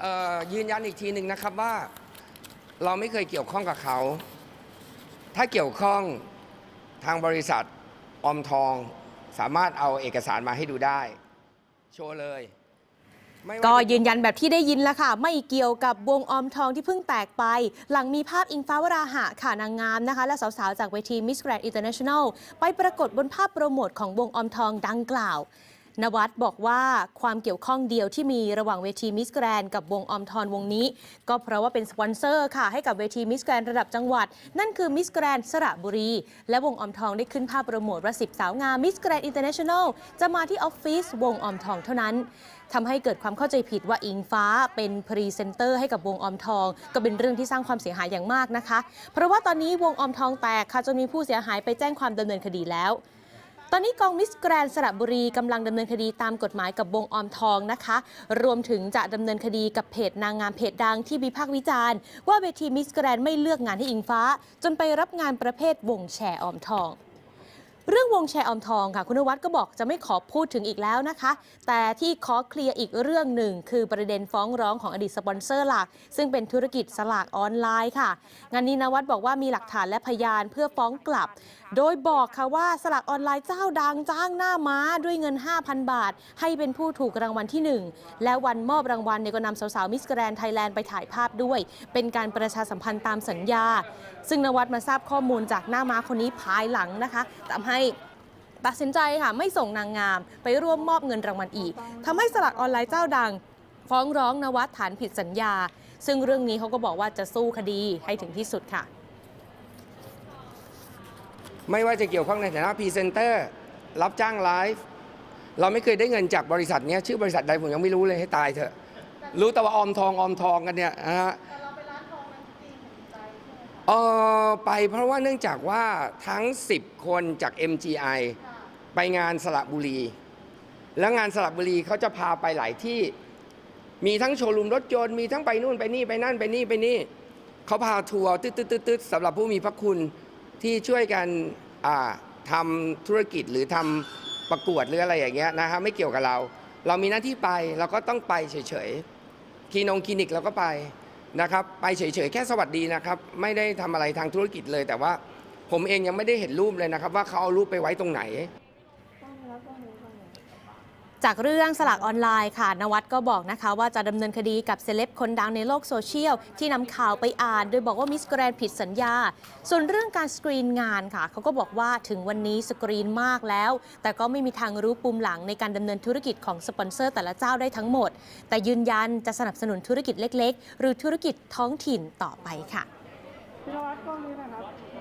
เอ่อยืนยันอีกทีหนึ่งนะครับว่า เราไม่เคยเกี่ยวข้องกับเขา ถ้าเกี่ยวข้องทางบริษัทออมทอง สามารถเอาเอกสารมาให้ดูได้ โชว์เลยไม่ว่าก็ยืนยันแบบที่ได้ยินแล้วค่ะ ไม่เกี่ยวกับวงออมทองที่เพิ่งแตกไป หลังมีภาพอิงฟ้าวราหะค่ะนางงามนะคะ และสาวๆ จากเวที Miss Grand International ไปปรากฏบนภาพโปรโมทของวงออมทองดังกล่าว นวัดบอกว่าความเกี่ยวข้องเดียวที่มีระหว่างเวทีมิสแกรนกับวงออมทอนวงนี้ ก็เพราะว่าเป็นสปอนเซอร์ค่ะให้กับเวทีมิสแกรนระดับจังหวัด นั่นคือมิสแกรนสระบุรี และวงออมทองได้ขึ้นภาพโปรโมทว่า10สาวงามมิสแกรนอินเตอร์เนชั่นแนลจะมาที่ออฟฟิศวงออมทองเท่านั้นทำให้เกิดความเข้าใจผิดว่าอิงฟ้าเป็นพรีเซนเตอร์ให้กับวงออมทอง ก็เป็นเรื่องที่สร้างความเสียหายอย่างมากนะคะ เพราะว่าตอนนี้วงออมทองแตกค่ะจนมีผู้เสียหายไปแจ้งความดำเนินคดีแล้ว อนนี้กองมิสแกรนสระบุรีกำลังดำเนินคดีตามกฎหมายกับวงออมทองนะคะ รวมถึงจะดำเนินคดีกับเพจนางงามเพจดังที่วิพากษ์วิจารณ์ ว่าเวทีมิสแกรนไม่เลือกงานให้อิงฟ้า จนไปรับงานประเภทวงแชร์ออมทองเรื่องวงแชร์ออมทองค่ะ คุณนวัดก็บอกจะไม่ขอพูดถึงอีกแล้วนะคะ แต่ที่ขอเคลียร์อีกเรื่องหนึ่ง คือประเด็นฟ้องร้องของอดีตสปอนเซอร์หลัก ซึ่งเป็นธุรกิจสลากออนไลน์ค่ะ งานนี้นวัดบอกว่ามีหลักฐานและพยานเพื่อฟ้องกลับ โดยบอกค่ะว่าสลากออนไลน์เจ้าดังจ้างหน้าม้าด้วยเงิน 5,000 บาท ให้เป็นผู้ถูกรางวัลที่ 1 และวันมอบรางวัลเนี่ยก็นำสาวๆมิสแกรนไทยแลนด์ไปถ่ายภาพด้วย เป็นการประชาสัมพันธ์ตามสัญญา ซึ่งนวัดมาทราบข้อมูลจากหน้าม้าคนนี้ภายหลังนะคะทำให้ตัดสินใจค่ะไม่ส่งนางงาม ไปร่วมมอบเงินรางวัลอีกทำให้สลักออนไลน์เจ้าดัง ฟ้องร้องนวัดฐานผิดสัญญา ซึ่งเรื่องนี้เขาก็บอกว่าจะสู้คดีให้ถึงที่สุดค่ะ ไม่ว่าจะเกี่ยวข้องในฐานะพรีเซนเตอร์รับจ้างไลฟ์เราไม่เคยได้เงินจากบริษัทเนี้ยชื่อบริษัทใดผมยังไม่รู้เลยให้ตายเถอะ รู้แต่ว่าออมทองออมทองกันเนี่ยนะฮะเออไปเพราะว่าเนื่องจากว่าทั้ง 10 คนจาก MGI ไปงานสระบุรี แล้วงานสระบุรีเขาจะพาไปหลายที่ มีทั้งโชว์รูมรถยนต์มีทั้งไปนู่นไปนี่ไปนั่นไปนี่ไปนี่เขาพาทัวร์ตึ๊ดตึ๊ดตึ๊ดตึ๊ดสำหรับผู้มีพระคุณ ที่ช่วยกันอ่าทำธุรกิจหรือทำประกวดหรืออะไรอย่างเงี้ยนะฮะไม่เกี่ยวกับเรา เรามีหน้าที่ไปเราก็ต้องไปเฉยๆคลินงคลินิกเราก็ไปนะครับไปเฉยๆแค่สวัสดีนะครับ ไม่ได้ทำอะไรทางธุรกิจเลย แต่ว่าผมเองยังไม่ได้เห็นรูปเลยนะครับ ว่าเขาเอารูปไปไว้ตรงไหน จากเรื่องสลากออนไลน์ค่ะ นวัดก็บอกนะคะว่าจะดำเนินคดีกับเซเลบคนดังในโลกโซเชียล ที่นำข่าวไปอ่าน โดยบอกว่ามิสแกรนผิดสัญญา ส่วนเรื่องการสกรีนงานค่ะเขาก็บอกว่าถึงวันนี้สกรีนมากแล้ว แต่ก็ไม่มีทางรู้ปุ่มหลังในการดำเนินธุรกิจของสปอนเซอร์แต่ละเจ้าได้ทั้งหมด แต่ยืนยันจะสนับสนุนธุรกิจเล็ก ๆ หรือธุรกิจท้องถิ่นต่อไปค่ะพิรวัตรกล้องนี้นะครับ